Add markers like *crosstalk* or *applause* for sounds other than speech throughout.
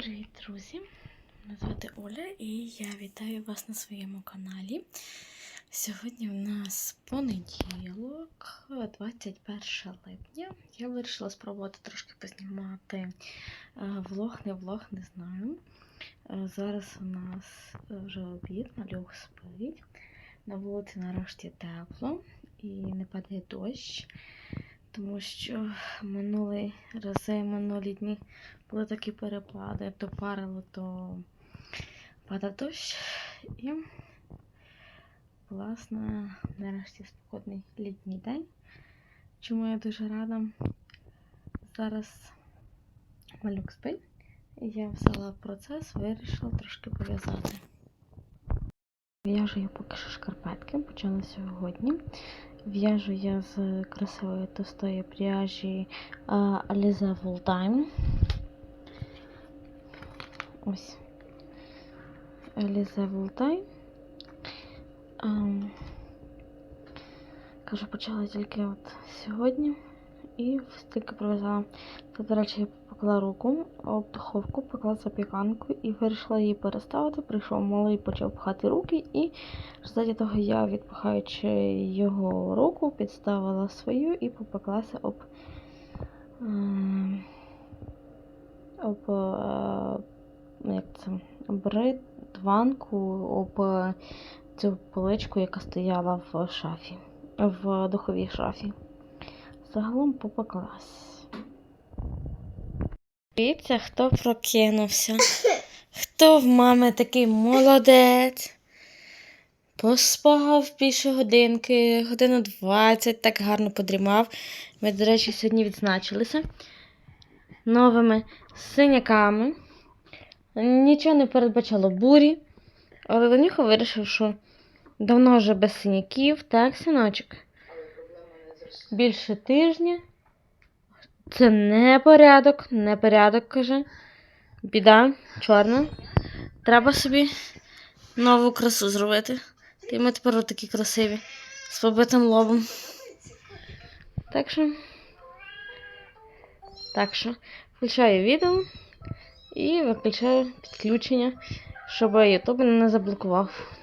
привіт, друзі! Мене звати Оля і я вітаю вас на своєму каналі. Сьогодні в нас понеділок, 21 липня. Я вирішила спробувати трошки познімати е, влог, не влог, не знаю. Е, Зараз у нас вже обід, малюк спить. На вулиці нарешті тепло і не падає дощ, тому що минулі рази, минулі дні були такі перепади, то парило, то падав дощ. І, власне, нарешті спокійний літній день. Чому я дуже рада. Зараз малюк спить. Я взяла процес, вирішила трошки пов'язати. В'яжу я поки що шкарпетки, почала сьогодні. В'яжу я з красивої товстої пряжі а, Alize Full Time. Ось. Alize Full Time. Ам, Кажу, почала тільки от сьогодні. І тільки пров'язала. Це, до речі, поклала руку об духовку, поклала запіканку і вирішила її переставити. Прийшов малий, почав пхати руки, і в результаті того я, відпихаючи його руку, підставила свою і попеклася об, ем, об е, ну, як це, бритванку, об е, цю поличку, яка стояла в шафі, в духовій шафі. Загалом попеклась. Дивіться, хто прокинувся. Хто в мами такий молодець. Поспав більше годинки, годину 20, так гарно подрімав. Ми, до речі, сьогодні відзначилися новими синяками. Нічого не передбачало бурі, але Данюха вирішив, що давно вже без синяків, так, синочок? Більше тижня. Це не порядок, не порядок, каже. Біда, чорна. Треба собі нову красу зробити. І ми тепер такі красиві. З побитим лобом. Так що. Так що, включаю відео і виключаю підключення, щоб YouTube не заблокував.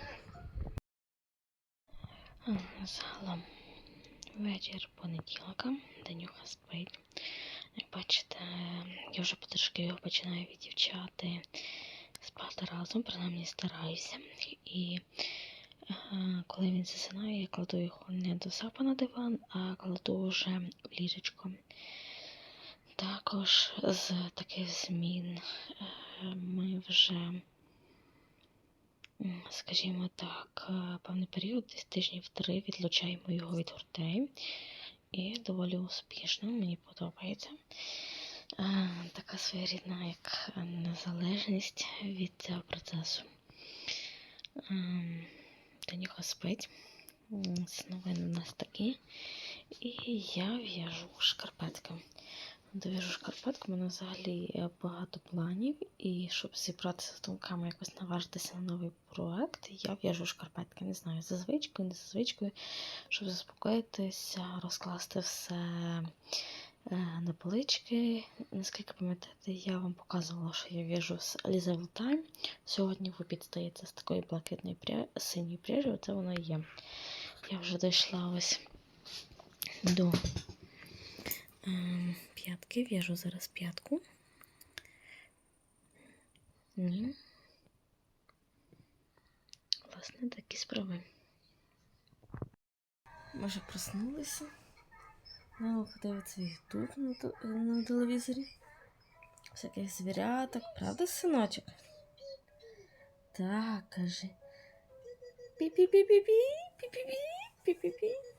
Загалом вечір понеділка, Данюха спить. Як бачите, я вже потрошки його починаю віддівчати спати разом, принаймні стараюся. І е, коли він засинає, я кладу його не до сапа на диван, а кладу вже в ліжечко. Також з таких змін е, ми вже, скажімо так, е, певний період, десь тижнів три, відлучаємо його від гуртей. І доволі успішно, мені подобається. Така своєрідна як незалежність від цього процесу. Танюха спить. Новини у нас такі. І я в'яжу шкарпетки. Дов'яжу шкарпетку, у мене взагалі е, багато планів, і щоб зібратися з думками, якось наважитися на новий проект, я в'яжу шкарпетки. Не знаю, за звичкою, не за звичкою, щоб заспокоїтися, розкласти все е, на полички. Наскільки пам'ятаєте, я вам показувала, що я в'яжу з Alize Time. Сьогодні в обід стається з такої блакитної пря... синьої пряжі, оце вона і є. Я вже дійшла ось до п'ятки, в'яжу зараз п'ятку. І, власне, такі справи. Ми вже проснулися. Ну, дивиться YouTube на, на телевізорі. Всяких звіряток, правда, синочок? Так, каже. Пі-пі-пі-пі-пі, пі-пі-пі, пі-пі-пі.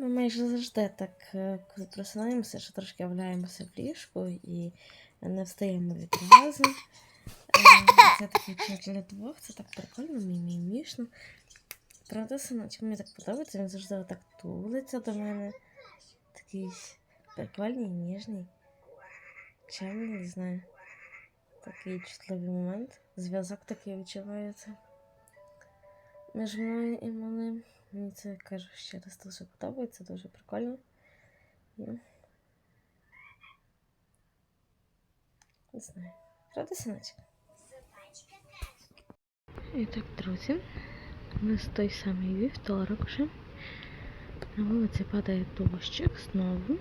Ми майже завжди так, е, коли просинаємося, що трошки являємося в ліжку і не встаємо відразу. Е, Це такий час для двох, це так прикольно, мімімішно. Правда, синочок, мені так подобається, він завжди отак тулиться до мене. Такий прикольний, ніжний. Чемний, не знаю. Такий чутливий момент. Зв'язок такий відчувається. Між мною і малим. Мені це кажу ще раз дуже подобається, дуже прикольно. Не знаю. Правда, синочка? І так, друзі, у нас той самий вівторок вже. На вулиці падає дощик знову.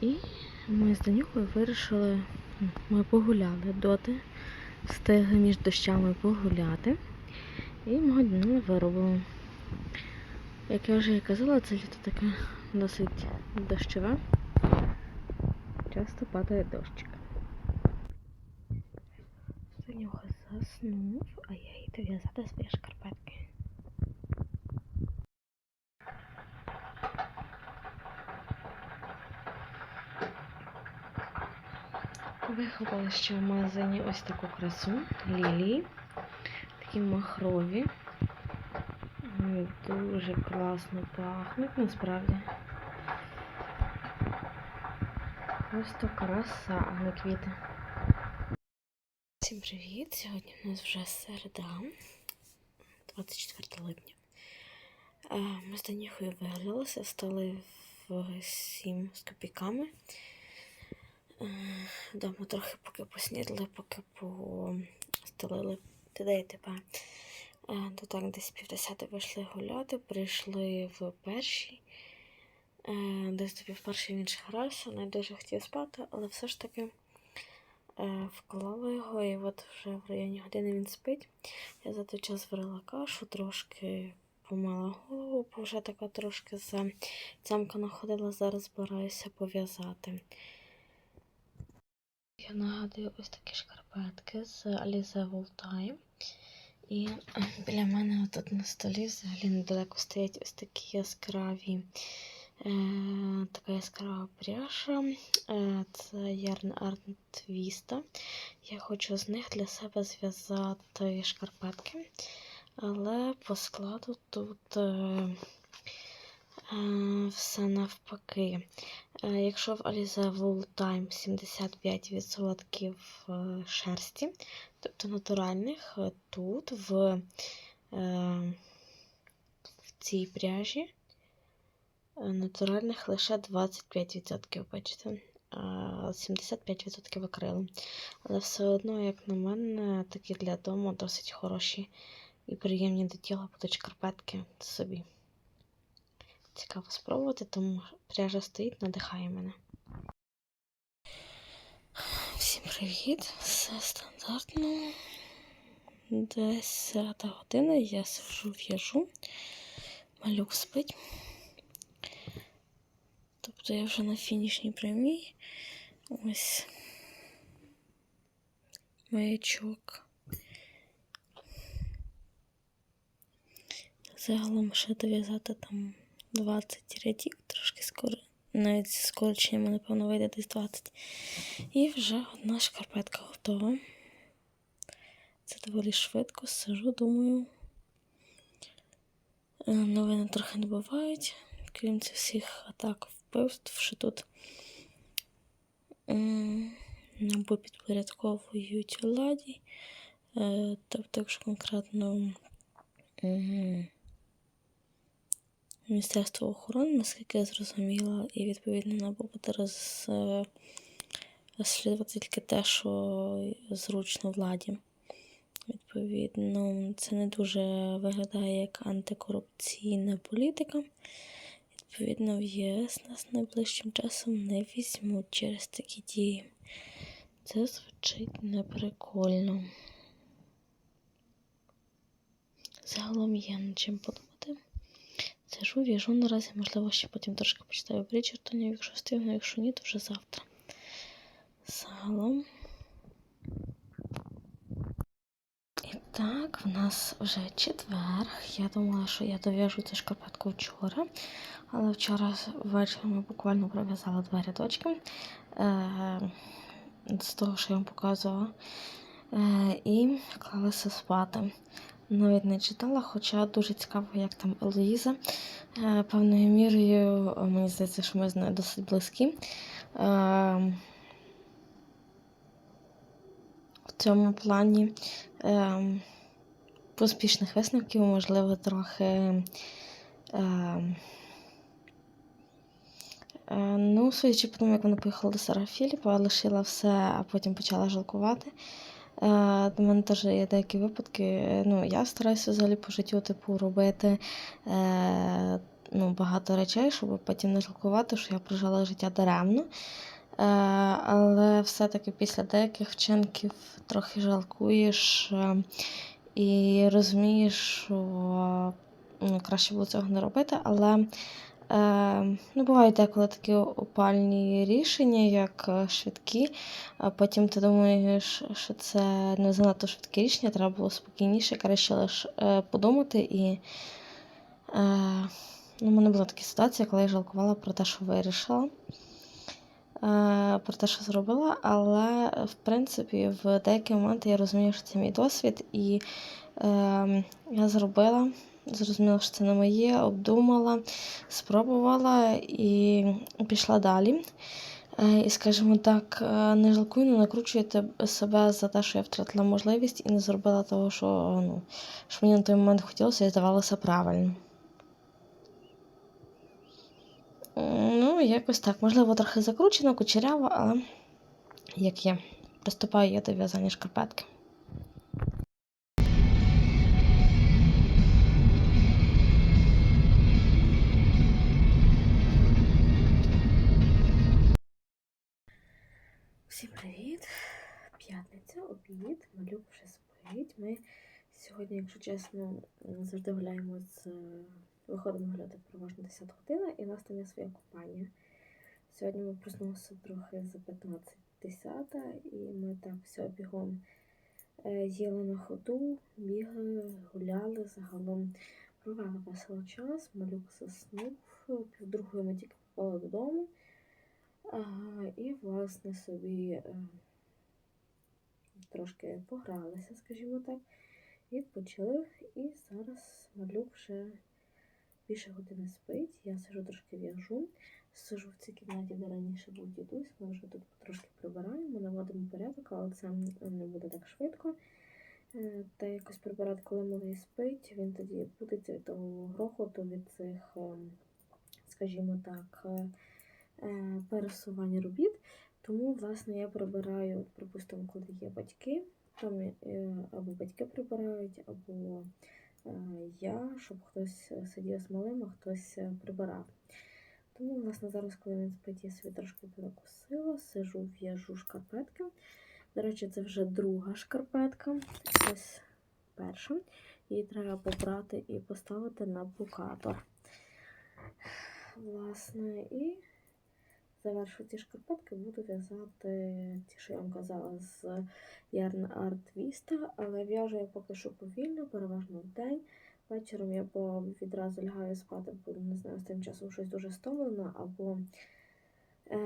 І ми з Данюхою вирішили, ну, ми погуляли доти, встигли між дощами погуляти. І мого дня виробили. Як я вже і казала, це літо таке досить дощове. Часто падає дощик. Данюха заснув, а я йду в'язати свої шкарпетки. Вихопили ще в магазині ось таку красу лілії. Такі махрові. М, Дуже класно пахнуть насправді. Просто краса, а не квіти. Всім привіт! Сьогодні у нас вже середа, 24 липня. Е, Ми з Даніхою виглялися, встали в 7 з копійками. Е, Вдома трохи поки поснідали, поки постелили туди і тебе. Е, То так десь півдесяти вийшли гуляти, прийшли в першій. Е, Десь до півпершої він ще грався, не дуже хотів спати, але все ж таки е, вклала його, і от вже в районі години він спить. Я за той час варила кашу, трошки помила голову, бо вже така трошки замка находила, зараз збираюся пов'язати. Я нагадую ось такі шкарпетки з Alize Voltime. І е, біля мене тут на столі взагалі недалеко стоять ось такі яскраві, е, така яскрава пряжа. Е, це Art Twista. Я хочу з них для себе зв'язати шкарпетки. Але по складу тут е, все навпаки. Е, Якщо в Alize Wool Time 75% е, шерсті, тобто натуральних, е, тут в, в цій пряжі натуральних лише 25%, бачите, 75% акрилу. Але все одно, як на мене, такі для дому досить хороші і приємні до тіла будуть шкарпетки собі. Цікаво спробувати, тому пряжа стоїть, надихає мене. Всім привіт! Все стандартно. Десь середа година я сижу в'яжу. Малюк спить. Тобто я вже на фінішній прямій. Ось маячок. Загалом ще дов'язати там 20 рядів, трошки скоро. Навіть зі скороченнями, напевно, вийде десь 20. І вже одна шкарпетка готова. Це доволі швидко, сижу, думаю. Е, Новини трохи не бувають, крім цих всіх атак вбивств, що тут набу підпорядковують владі. Е, Тобто, якщо конкретно м, Міністерство охорони, наскільки я зрозуміла, і відповідно НАБУ буде роз, розслідувати тільки те, що зручно владі. Відповідно, це не дуже виглядає як антикорупційна політика. Відповідно, в ЄС нас найближчим часом не візьмуть через такі дії. Це звучить неприкольно. Загалом є над чим подумати. Сижу, в'яжу наразі, можливо, ще потім трошки почитаю Бріджертонів, якщо встигну, якщо ні, то вже завтра. Загалом. І так, в нас вже четвер. Я думала, що я дов'яжу цю шкарпетку вчора, але вчора ввечері ми буквально пров'язали два рядочки е- з того, що я вам показувала. Е- і клалася спати. Навіть не читала, хоча дуже цікаво, як там Елоїза. Е, Певною мірою, е, мені здається, що ми з нею досить близькі. Е, В цьому плані поспішних висновків, можливо, трохи ну, судячи по тому, як вона поїхала до Сара Філіпа, лишила все, а потім почала жалкувати. Е, до мене теж є деякі випадки. Е, Ну, я стараюся взагалі по життю типу, робити е, ну, багато речей, щоб потім не жалкувати, що я прожила життя даремно. Е, але все-таки після деяких вчинків трохи жалкуєш е, і розумієш, що ну, краще було цього не робити, але е, ну, бувають деколи такі опальні рішення, як е, швидкі, а потім ти думаєш, що це не занадто швидке рішення, треба було спокійніше, краще лише е, подумати. І е, ну, в мене була така ситуація, коли я жалкувала про те, що вирішила. е, Про те, що зробила, але в принципі в деякі моменти я розумію, що це мій досвід, і е, я зробила, зрозуміла, що це не моє, обдумала, спробувала і пішла далі. Е, І, скажімо так, е, не жалкую, не накручую теб- себе за те, що я втратила можливість і не зробила того, що, ну, що мені на той момент хотілося і здавалося правильно. Ну, якось так. Можливо, трохи закручено, кучеряво, але як є. Приступаю я до в'язання шкарпетки. П'ятниця, малюк вже спить. Ми сьогодні, якщо чесно, завжди гуляємо з виходимо гуляти переважно 10 година, і у нас там є своя компанія. Сьогодні ми проснулися трохи за 15 і ми так все бігом е, їли на ходу, бігали, гуляли, загалом провели весело час, малюк заснув, півдругої ми тільки попали додому. Ага, і, власне, собі е, трошки погралися, скажімо так, відпочили. І зараз малюк вже більше години спить. Я сижу трошки в'яжу. Сижу в цій кімнаті, де раніше був дідусь. Ми вже тут трошки прибираємо, наводимо порядок, але це не буде так швидко. Е, Та якось прибирати, коли малий спить, він тоді будеться від того грохоту, від цих, ем, скажімо так, е, пересування робіт. Тому, власне, я прибираю, припустимо, коли є батьки, там е, або батьки прибирають, або е, я, щоб хтось сидів з малим, а хтось е, прибирав. Тому, власне, зараз, коли він спить, я собі трошки перекусила, сижу, в'яжу шкарпетки. До речі, це вже друга шкарпетка. Ось перша. Її треба побрати і поставити на блокатор. Власне, і завершу ці шкарпетки, буду в'язати ті, що я вам казала, з Yarn Art Vista, але в'яжу я поки що повільно, переважно в день. Вечором я або відразу лягаю спати, бо не знаю, з тим часом щось дуже стомлена, або е,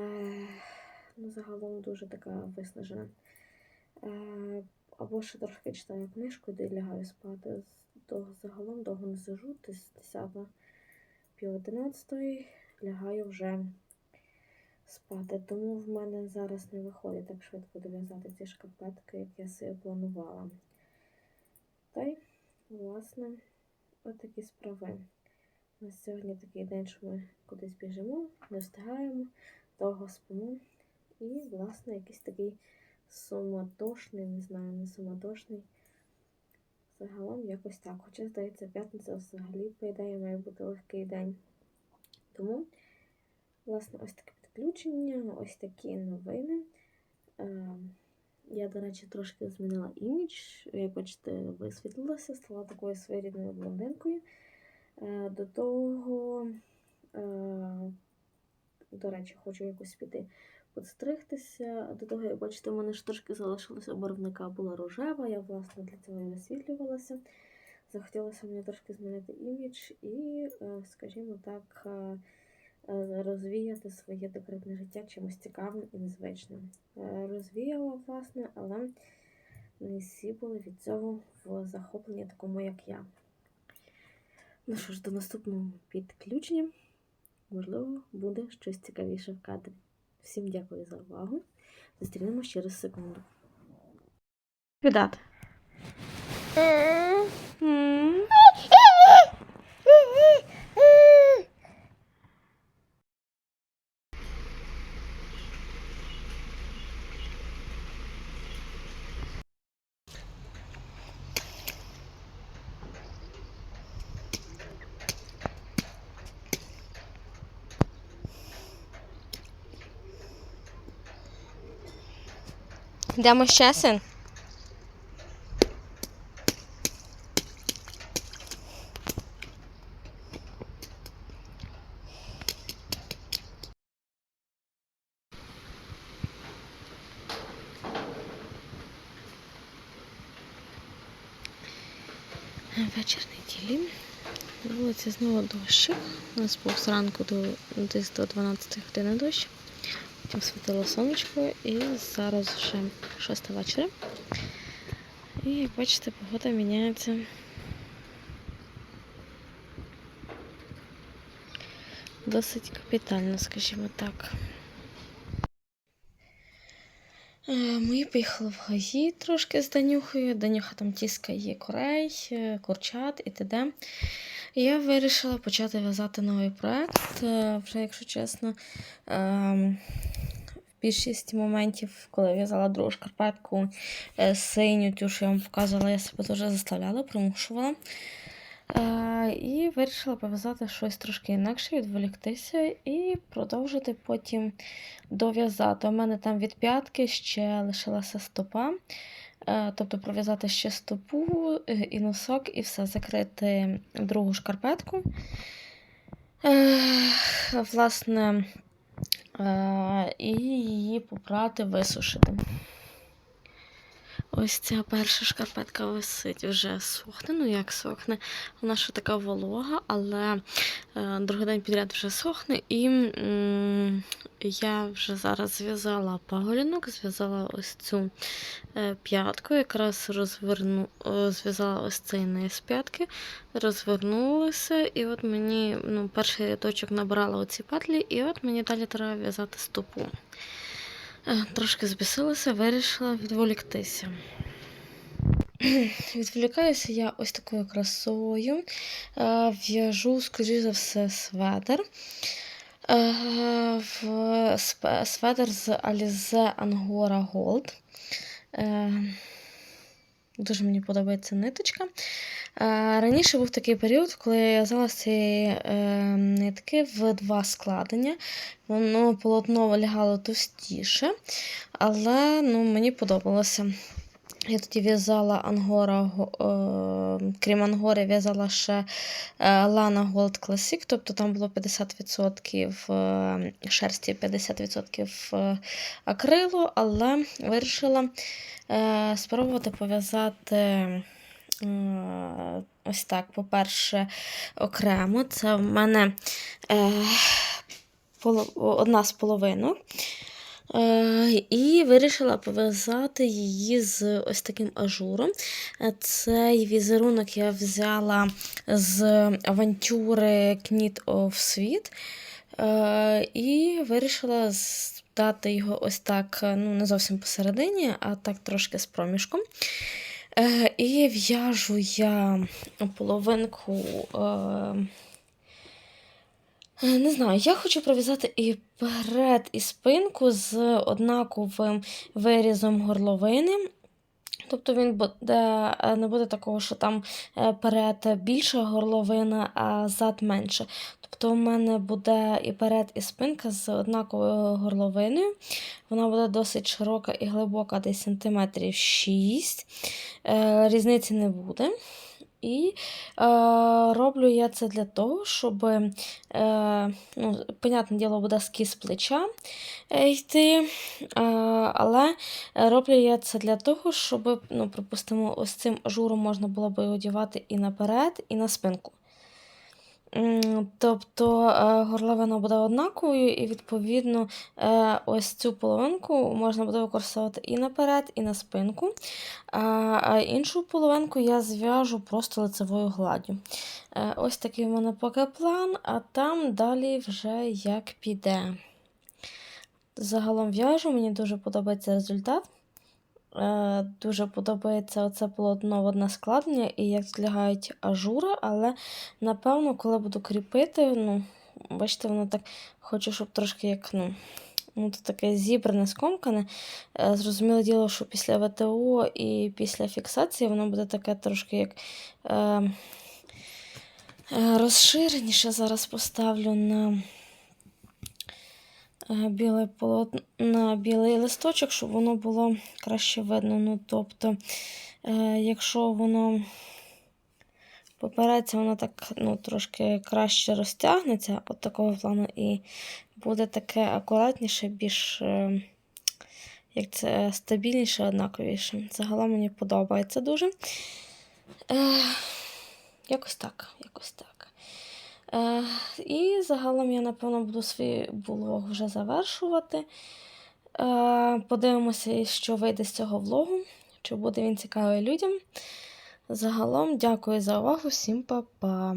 ну, загалом дуже така виснажена. Е, або ще трошки читаю книжку, де лягаю спати. До, загалом довго не сижу, десь 10 пів 11 лягаю вже спати. Тому в мене зараз не виходить так швидко дов'язати ці шкарпетки, як я собі планувала. Та й, власне, отакі справи. У нас сьогодні такий день, що ми кудись біжимо, не встигаємо, довго спимо. І, власне, якийсь такий суматошний, не знаю, не суматошний. Загалом якось так. Хоча, здається, п'ятниця взагалі, по ідеї, має бути легкий день. Тому, власне, ось таке підключення, ось такі новини. Е, Я, до речі, трошки змінила імідж. Як бачите, висвітлилася, стала такою своєрідною блондинкою. Е, До того, е, до речі, хочу якось піти підстригтися. До того, як бачите, у мене ж трошки залишилося барвника, була рожева, я, власне, для цього і висвітлювалася. Захотілося мені трошки змінити імідж і, скажімо так, розвіяти своє декретне життя чимось цікавим і незвичним. Е, Розвіяла, власне, але не всі були від цього в захопленні такому, як я. Ну що ж, до наступного підключення. Можливо, буде щось цікавіше в кадрі. Всім дякую за увагу. Зустрінемось через секунду. Віддати. Йдемо ще син? Вечір неділі. На вулиці знову дощик. У нас був зранку до десь до 12 години дощ. Потім світило сонечко і зараз вже 6 вечора. І як бачите, погода міняється. Досить капітально, скажімо так. Е, Ми поїхали в ГАІ трошки з Данюхою. Данюха там тіскає курей, е, курчат і т.д. Я вирішила почати в'язати новий проект. Е, Вже, якщо чесно, в більшості моментів, коли в'язала другу шкарпетку е, синю, ту, що я вам показувала, я себе дуже заставляла, примушувала. Е, І вирішила пов'язати щось трошки інакше, відволіктися і продовжити потім дов'язати. У мене там від п'ятки ще лишилася стопа. Е, Тобто пров'язати ще стопу і носок, і все, закрити другу шкарпетку. Власне, і її попрати, висушити. Ось ця перша шкарпетка висить вже сохне. Ну як сохне? Вона ще така волога, але е, другий день підряд вже сохне. І м, я вже зараз зв'язала паголінок, зв'язала ось цю е, п'ятку, якраз розверну, е, зв'язала ось цей низ п'ятки, розвернулася, і от мені ну, перший рядочок набрала оці петлі, і от мені далі треба в'язати стопу. Трошки збісилася, вирішила відволіктися. *clears throat* Відволікаюся я ось такою красою. В'яжу, скоріш за все, светер. Спе- з Alize Angora Gold. Дуже мені подобається ниточка. Раніше був такий період, коли я в'язала ці е, нитки в два складення. Воно полотно лягало товстіше, але ну, мені подобалося. Я тоді в'язала ангора, е, крім ангори, в'язала ще е, Lana Gold Classic, тобто там було 50% е, шерсті, 50% е, акрилу, але вирішила спробувати пов'язати. Ось так, по-перше, окремо. Це в мене одна з половинок. Е, і вирішила пов'язати її з ось таким ажуром. Е, Цей візерунок я взяла з авантюри Knit of Sweet. Е, І вирішила дати його ось так, ну, не зовсім посередині, а так трошки з проміжком. І в'яжу я половинку. Е, Не знаю, я хочу пров'язати і перед, і спинку з однаковим вирізом горловини. Тобто він буде, е, не буде такого, що там е, перед більша горловина, а зад менше. Тобто у мене буде і перед, і спинка з однаковою горловиною. Вона буде досить широка і глибока, десь сантиметрів 6. Е, Різниці не буде. І е, роблю я це для того, щоб, е, ну, понятне діло, буде скіз плеча е, йти. Е, але роблю я це для того, щоб, ну, припустимо, ось цим ажуром можна було би одягати і наперед, і на спинку. Тобто е, горловина буде однаковою, і, відповідно, е, ось цю половинку можна буде використовувати і наперед, і на спинку. А, а іншу половинку я зв'яжу просто лицевою гладдю. Е, Ось такий в мене поки план, а там далі вже як піде. Загалом в'яжу, мені дуже подобається результат. Е, Дуже подобається оце полотно в одне складення і як злягають ажури, але напевно, коли буду кріпити, ну, бачите, воно так хочу, щоб трошки як, ну, ну то таке зібране, скомкане. Е, Зрозуміле діло, що після ВТО і після фіксації воно буде таке трошки як е, е, розширеніше. Зараз поставлю на біле полотно на білий листочок, щоб воно було краще видно. Ну, тобто, е, якщо воно попереться, воно так ну, трошки краще розтягнеться от такого плану, і буде таке акуратніше, більш е, як це стабільніше, однаковіше. Загалом мені подобається дуже. Е, якось так, якось так. Е, і загалом я, напевно, буду свій влог вже завершувати. Е, подивимося, що вийде з цього влогу, чи буде він цікавий людям. Загалом, дякую за увагу, всім па-па.